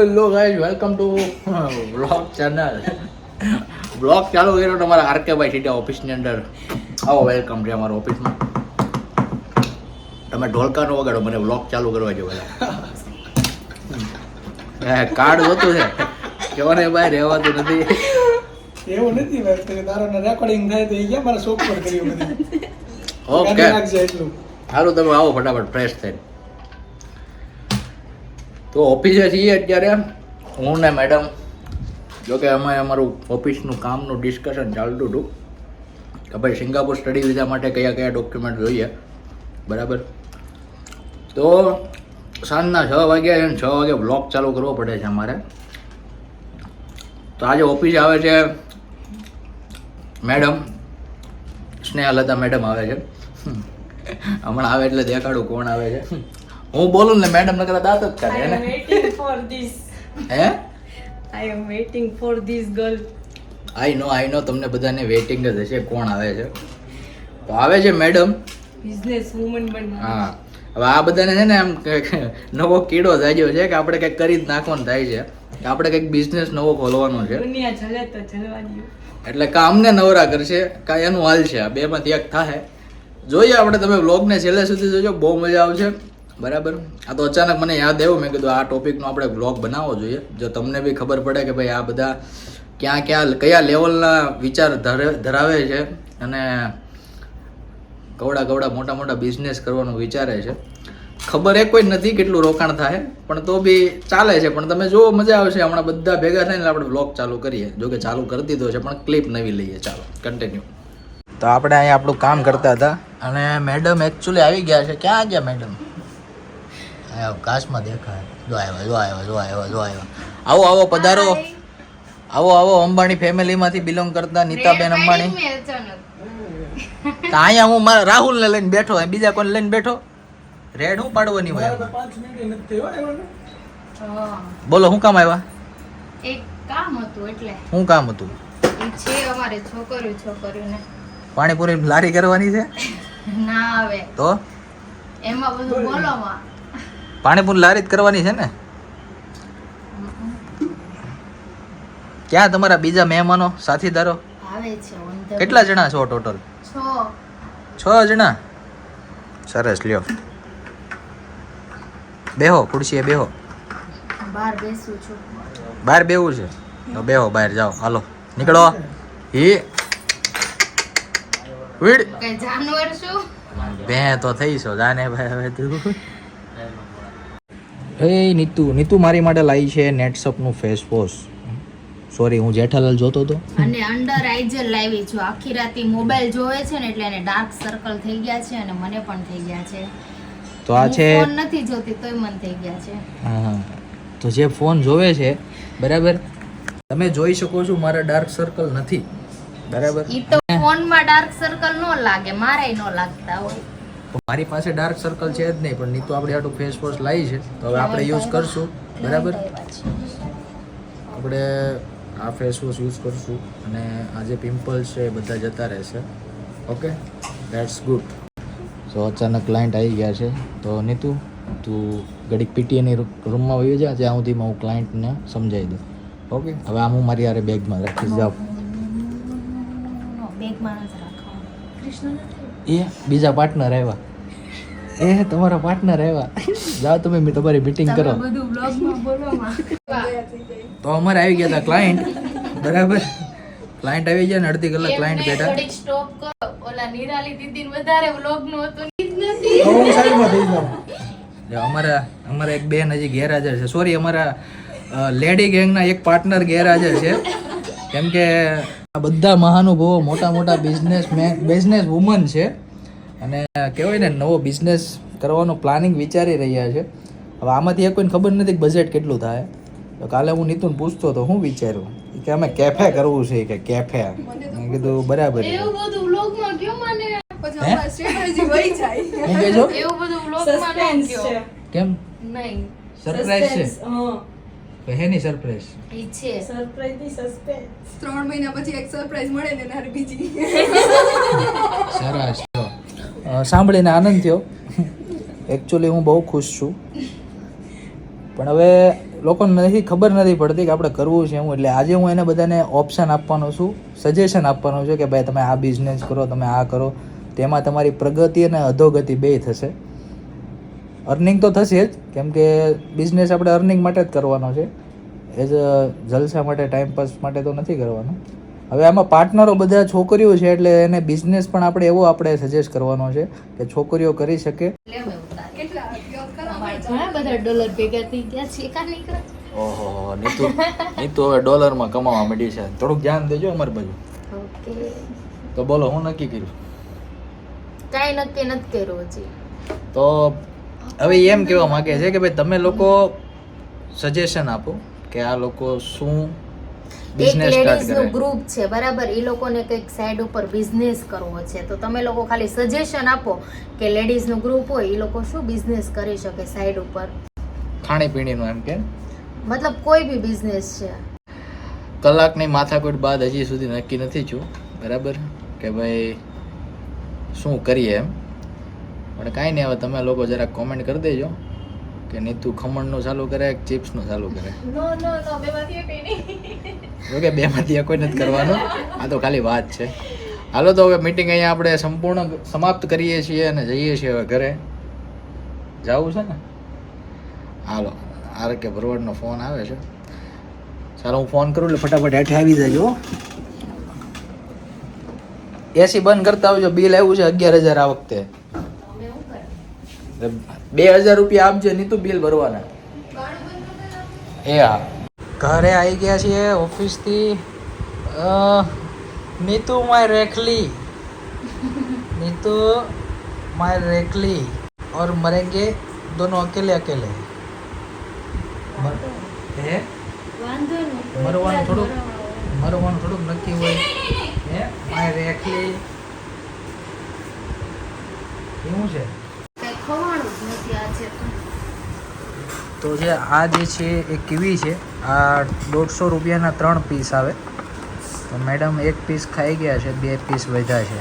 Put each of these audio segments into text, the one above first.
Hello guys welcome to vlog channel vlog ચાલુ કર્યો તમારા આરકેભાઈ સીટા ઓફિસની અંદર. આવો વેલકમ છે અમારા ઓફિસમાં તમે ઢોલકાનો વગાડો મને બ્લોગ ચાલુ કરવા જો બધા કાર્ડ જોતું છે. કેવાને ભાઈ રહેવાતું નથી. એવું નથી ભાઈ તારો રેકોર્ડિંગ થાય તો એ ક્યાં મારા શોખ પર કર્યું બધું. ઓકે સારું તમે આવો ફટાફટ ફ્રેશ થઈને. તો ઓફિસે છીએ અત્યારે હું ને મેડમ જોકે અમે અમારું ઓફિસનું કામનું ડિસ્કશન ચાલતું હતું કે ભાઈ સિંગાપુર સ્ટડી વિઝા માટે કયા કયા ડોક્યુમેન્ટ જોઈએ. બરાબર? તો સાંજના છ વાગ્યા અને છ વાગે બ્લોગ ચાલુ કરવો પડે છે અમારે. તો આજે ઓફિસ આવે છે મેડમ સ્નેહલતા મેડમ આવે છે. હમણાં આવે એટલે દેખાડું કોણ આવે છે. હું બોલું ને મેડમ કદાચ દાંત જ કાઢે ને? વેઇટિંગ ફોર ધીસ હે? I am waiting for this girl I know I know તમને બધાને વેઇટિંગ જ હશે કોણ આવે છે? તો આવે છે મેડમ બિઝનેસ વુમન બન હા. હવે આ બધાને છે ને એમ કે નવો કીડો જાગ્યો છે કે આપણે કંઈક કરી જ નાખવાનું થાય છે. કે આપણે કંઈક બિઝનેસ નવો ખોલવાનો છે. દુનિયા જલે તો જલવા એટલે કા અમને નવરા કરશે કા એનું હાલ છે. આ બેમાંથી એક થાય જોઈએ આપણે તમે વ્લોગને છેલ્લે સુધી જોજો બહુ મજા આવશે. બરાબર? આ તો અચાનક મને યાદ આવ્યું, મેં કીધું આ ટોપિકનો આપણે વ્લોગ બનાવવો જોઈએ. જો તમને બી ખબર પડે કે ભાઈ આ બધા ક્યાં ક્યાં, કયા લેવલના વિચાર ધરાવે છે અને કવડા કવડા મોટા મોટા બિઝનેસ કરવાનું વિચારે છે. ખબર એ કોઈ નથી કેટલું રોકાણ થાય, પણ તો બી ચાલે છે. પણ તમે જો મજા આવશે હમણાં બધા ભેગા થઈને આપણે બ્લોગ ચાલુ કરીએ. જો કે ચાલુ કરી દીધો છે, પણ ક્લિપ નવી લઈએ. ચાલો કન્ટિન્યુ તો આપણે અહીંયા આપણું કામ કરતા હતા અને મેડમ એકચ્યુઅલી આવી ગયા છે. ક્યાં ગયા મેડમ કાશમાં દેખાય. જો આવ્યા જો આવ્યા જો આવ્યા જો આવ્યા. આવો આવો પધારો. આવો આવો અંબાણી ફેમિલીમાંથી બિલોંગ કરતા નીતાબેન અંબાણી. તો અહીંયા હું મારા રાહુલને લઈને બેઠો અહીં બીજા કોને લઈને બેઠો? રેડ હું પાડવાની હોય મારા તો પાંચ મિનિટ નથી થયો આવ્યો ને. હા. બોલો શું કામ આવ્યા? એક કામ હતું એટલે. શું કામ હતું? છે અમારે છોકરીઓ છોકરીઓને પાણીપુરી લારી કરવાની છે? ના આવે. તો? એમાં બધું બોલોમાં પાણીપુરી લારી જ કરવાની છે ને? ક્યાં તમારા બીજા મહેમાનો સાથીદારો? કેટલા જણા છો ટોટલ છ. જણા? સરસ લ્યો. બેહો ખુરશીએ બેહો. બાર બેસું છું. બહાર બેવું છે? તો બેહો બહાર જાઓ. હાલો નીકળો. હી. વીડ. જાનવર શું બે તો થઈ છો જાને ભાઈ હવે તું. એ નીતુ નીતુ મારી માટે લાવી છે નેટસપનું ફેસ વોશ સોરી હું જેઠાલાલ જોતો હતો. અને અંડર આઈઝર લાવી છું. આખી રાતી મોબાઈલ જોવે છે ને એટલે એને ડાર્ક સર્કલ થઈ ગયા છે અને મને પણ થઈ ગયા છે. તો આ છે ફોન નથી જોતી તોય મને થઈ ગયા છે. હા. તો જે ફોન જોવે છે બરાબર? તમે જોઈ શકો છો મારા ડાર્ક સર્કલ નથી. બરાબર? ઈ તો ફોનમાં ડાર્ક સર્કલ નો લાગે મારે નો લાગતા હોય. મારી પાસે ડાર્ક સર્કલ છે જ નહીં પણ નીતુ આપણે આટલું ફેસ વોશ લાવી છે તો હવે આપણે યુઝ કરશું બરાબર આપણે આ ફેસ વોશ યુઝ કરશું અને આ જે પિમ્પલ્સ છે એ બધા જતા રહેશે ઓકે દેટ્સ ગુડ સો અચાનક ક્લાયન્ટ આવી ગયા છે તો નીતુ તું ઘડીક પીટીએની રૂમમાં વહી જા જ્યાં સુધીમાં હું ક્લાયન્ટને સમજાવી દઉં ઓકે હવે આમ હું મારી યારે બેગમાં રાખીશ જાઉં બેગમાં નથી રાખવાનું કૃષ્ણ એ બીજા પાર્ટનર આવ્યા. એ તમારા પાર્ટનર આવ્યા. જાઓ તમે મેં તમારી મીટિંગ કરો. તો અમારે આવી ગયા હતા ક્લાયન્ટ બરાબર? ક્લાયન્ટ આવી ગયા ને અડધી કલાક ક્લાયન્ટ બેઠા. સ્ટોપ કરો. ઓલા નિરાલી દીદી વધારે વ્લોગનું હતું નથી. હું સાઈડમાં થઈ જાઉં. અમારા અમારા એક બેન હજી ગેરહાજર છે. સોરી અમારા લેડી ગેંગના એક પાર્ટનર ગેરહાજર છે. કેમ કે આ બધા મહાનુભવો મોટા મોટા બિઝનેસ મેન બિઝનેસ વુમન છે. અને કહેવાય ને નવો બિઝનેસ કરવાનો પ્લાનિંગ વિચારી રહ્યા છે. હવે આમાંથી એક કોઈને ખબર નથી કે બજેટ કેટલું થાય. તો કાલે હું નીતુને પૂછતો તો હું વિચાર્યું? કે અમે કેફે કરવું છે કે કેફે મેં કીધું બરાબર કેમ? નહીં. સરપ્રાઈઝ છે? હેની સરપ્રાઈઝ ઈ છે. ત્રણ મહિના પછી એક સરપ્રાઈઝ મળે ને નારી બીજી. સરસ સાંભળીને આનંદ થયો. એકચ્યુઅલી હું બહુ ખુશ છું. પણ હવે લોકોને નથી ખબર નથી પડતી કે આપણે કરવું છે હું એટલે આજે હું એને બધાને ઓપ્શન આપવાનો છું સજેશન આપવાનો છું કે ભાઈ તમે આ બિઝનેસ કરો તમે આ કરો. તેમાં તમારી પ્રગતિ અને અધોગતિ બે થશે. અર્નિંગ તો થશે જ કેમ કે બિઝનેસ આપણે અર્નિંગ માટે જ કરવાનો છે. એઝ અ જલસા માટે ટાઈમ પાસ માટે તો નથી કરવાનો. હવે આમાં પાર્ટનરો બધા છોકરીઓ છે એટલે એને બિઝનેસ પણ આપણે એવો આપણે સજેસ્ટ કરવાનો છે કે છોકરીઓ કરી શકે. ઓહો નીતુ નીતુ હવે ડોલરમાં કમાવા માંડી છે. થોડુંક ધ્યાન દેજો અમારી બાજુ. તો બોલો હું નક્કી કર્યું? કાંઈ નક્કી નથી કર્યું હજી. તો હવે એમ કહેવા માંગે છે કે ભાઈ તમે લોકો સજેશન આપો કે આ લોકો શું બિઝનેસ સ્ટાર્ટ કરે. ગ્રુપ છે બરાબર? એ લોકોને કંઈક સાઈડ ઉપર બિઝનેસ કરવો છે. તો તમે લોકો ખાલી સજેશન આપો કે લેડીઝનું ગ્રુપ હોય એ લોકો શું બિઝનેસ કરી શકે સાઈડ ઉપર? ખાણીપીણીનું એમ કે? મતલબ કોઈ બી બિઝનેસ છે. કલાકની માથાકૂટ બાદ હજી સુધી નક્કી નથી છું બરાબર? કે ભાઈ શું કરીએ એમ? પણ કાંઈ નહીં હવે તમે લોકો જરાક કોમેન્ટ કરી દેજો કે નીતુ ખમણનું ચાલુ કરે કે ચિપ્સનું ચાલુ કરે? જોકે બેમાંથી કોઈ નથી કરવાનું. આ તો ખાલી વાત છે. હાલો તો હવે મીટિંગ અહીંયા આપણે સંપૂર્ણ સમાપ્ત કરીએ છીએ અને જઈએ છીએ હવે ઘરે. જવું છે ને? હાલો આર કે ભરવાડનો ફોન આવે છે. ચાલો હું ફોન કરું એટલે ફટાફટ હેઠે આવી જજો. એસી બંધ કરતા આવજો. બિલ આવ્યું છે અગિયાર હજાર આ વખતે. બે હજાર રૂપિયા આપજે નહીં તો બિલ ભરવાના એ હા ઘરે આવી ગયા છીએ ઓફિસથી નીતુ માય રેખલી નીતુ માય રેખલી और मरेंगे दोनों अकेले अकेले મર- હે વાંધો નહીં મરવાનું થોડુંક મરવાનું થોડુંક નક્કી હોય તો જે આ જે છે એ કીવી છે. આ દોઢસો રૂપિયાના ત્રણ પીસ આવે. તો મેડમ એક પીસ ખાઈ ગયા છે, બે પીસ વધ્યા છે.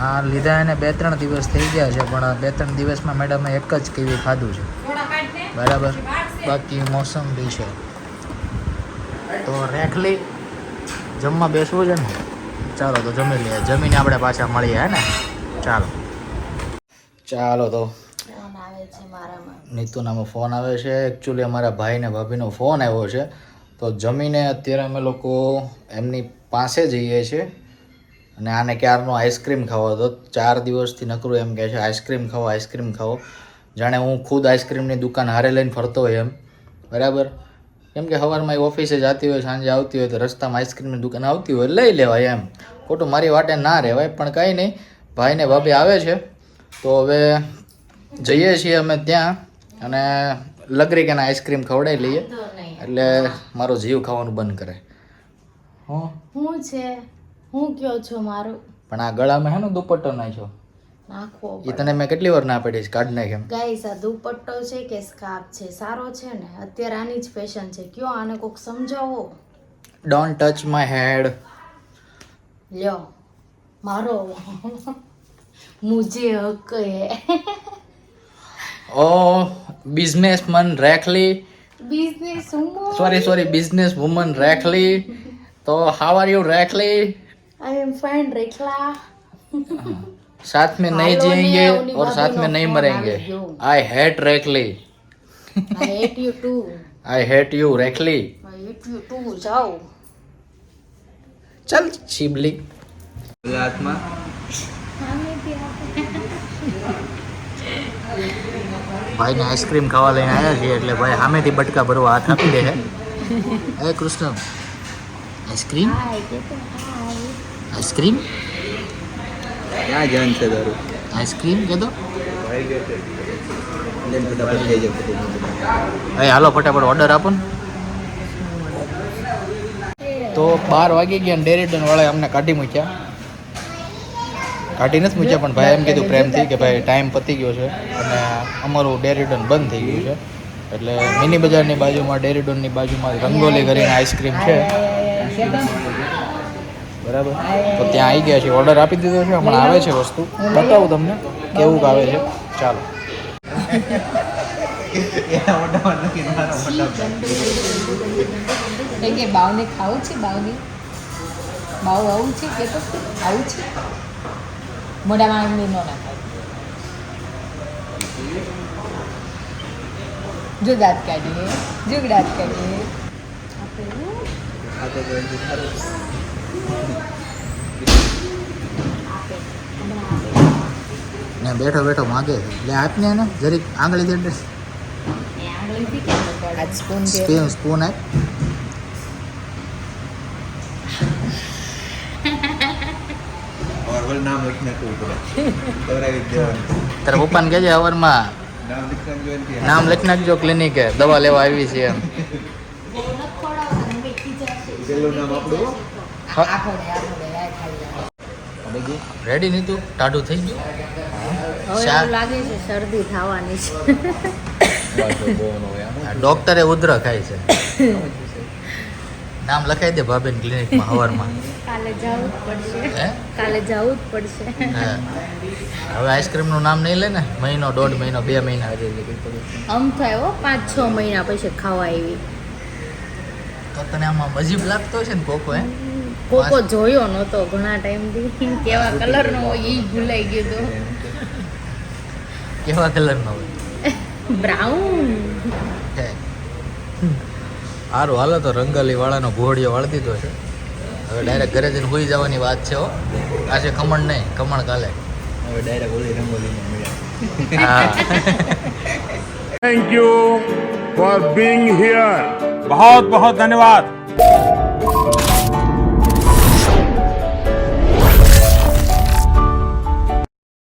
આ લીધા એને બે ત્રણ દિવસ થઈ ગયા છે, પણ બે ત્રણ દિવસમાં મેડમે એક જ કીવી ખાધું છે. બરાબર. બાકી મોસંબી છે. તો રેખલી, જમવા બેસવું છે ને? ચાલો તો જમી લઈએ. જમીને આપણે પાછા મળીએ, હે ને? ચાલો. ચાલો તો. આવે છે ફોન આવે છે. એકચ્યુઅલી અમારા ભાઈને ભાભીનો ફોન આવ્યો છે. તો જમીને અત્યારે અમે લોકો એમની પાસે જઈએ છીએ. અને આને ક્યારનો આઈસ્ક્રીમ ખાવો હતો. ચાર દિવસથી નકરું એમ કહે છે, આઈસ્ક્રીમ ખાવો આઈસ્ક્રીમ ખાવો જાણે હું ખુદ આઈસ્ક્રીમની દુકાન હારે લઈને ફરતો હોય એમ. બરાબર? કેમ કે સવારમાં એ ઓફિસે જતી હોય, સાંજે આવતી હોય તો રસ્તામાં આઈસ્ક્રીમની દુકાન આવતી હોય, લઈ લેવાય એમ. ખોટું મારી વાટે ના રહેવાય, પણ કંઈ નહીં. ભાઈને ભાભી આવે છે. તો હવે જઈએ છીએ અમે ત્યાં અને લગરી કે આઈસ્ક્રીમ ખવડાવી લઈએ. એટલે મારો જીવ ખાવાનું બંધ કરે. હું? છે? હું કયો છો મારું? પણ આ ગળામાં હે ને દુપટ્ટો નાખ્યો? નાખો એ તને મેં કેટલી વાર ના પાડીશ? કાઢ નાખ એમ. ગાઈસ આ દુપટ્ટો છે કે સ્કાર્ફ છે? સારો છે ને? અત્યારે આની જ ફેશન છે. કયો આને કોક સમજાવો? ડોન્ટ ટચ માય હેડ લ્યો. મારો. મુજે હક હે. ઓ businessman Rekhli business sorry sorry business woman Rekhli तो how are you Rekhli I am fine Rekhla साथ में नहीं जिएँगे और साथ में नहीं मरेंगे। I hate Rekhli I hate you too I hate you too जाओ। चल शिबली आत्मा। ભાઈને આઈસ્ક્રીમ ખાવા લઈને આવ્યા છીએ એટલે ભાઈ સામેથી બટકા ભરવા હાથ આપી દે છે હે કૃષ્ણ. આઈસ્ક્રીમ? આઈસ્ક્રીમ? ક્યાં જાન છે તારું? આઈસ્ક્રીમ કે તો લઈને ફટાફટ થઈ જાય હવે હાલો ફટાફટ ઓર્ડર આપો ને. તો બાર વાગી ગયા ને ડેરીડન વાળાએ અમને કાઢી મૂક્યા. કાઢી નથી મૂક્યા, પણ ભાઈ એમ કીધું પ્રેમથી કે ભાઈ ટાઈમ પતી ગયો છે અને અમારું ડેરીડન બંધ થઈ ગયું છે. એટલે મિની બજારની બાજુમાં, ડેરીડોનની બાજુમાં રંગોલી કરીને આઈસ્ક્રીમ છે. બરાબર? તો ત્યાં આવી ગયા છે ઓર્ડર આપી દીધો છે, હમણાં આવે છે વસ્તુ. બતાવું તમને કેવું આવે છે. ચાલો. બાવને ખાવું છે, બાવની? બાવ આવું છે કે તો? આવું છે? મોઢામાં આંગળી ન નાખાય. જો દાંત કાઢીએ જો દાંત કાઢીએ. ને બેઠો બેઠો માગે છે એટલે આપને એને જરીક આંગળી દે સ્પૂન સ્પૂન આપ. ઓરવલ નામ લખી નાખવું પડે. જ દેવાનું તારા પપ્પાને કહેજે હવારમાં નામ લખી નાખજો ક્લિનિકે દવા લેવા આવી છે એમ. રેડી નહીં તું ટાઢું થઈ ગયું? લાગે છે શરદી થવાની છે. ડોક્ટરે ઉધર ખાય છે. નામ લખાઈ દે ભાભીન ક્લિનિકમાં હવારમાં. કાલે જવું જ પડશે. કાલે જવું જ પડશે. હવે હવે આઈસ્ક્રીમનું નામ નહીં લે ને? મહિનો દોઢ મહિનો બે મહિના આમ થાય હો પાંચ છ મહિના પછી ખાવા આવી તો તને આમાં મજીબ લાગતો છે ને કોકો હે? કોકો જોયો નહોતો ઘણા ટાઈમથી કેવા કલરનો હોય એ ભૂલાઈ ગયો તો. કેવા કલરનો હોય? બ્રાઉન. સારું હાલો તો રંગલીવાળાનો ઘોડિયો વાળી દીધો છે. હવે ડાયરેક્ટ ઘરે જઈને હોઈ જવાની વાત છે હો. આજે ખમણ નહીં ખમણ કાલે. હવે ડાયરેક્ટ ઓલી રંગોલીમાં મળ્યા. Thank you for being here બહુ બહુ ધન્યવાદ.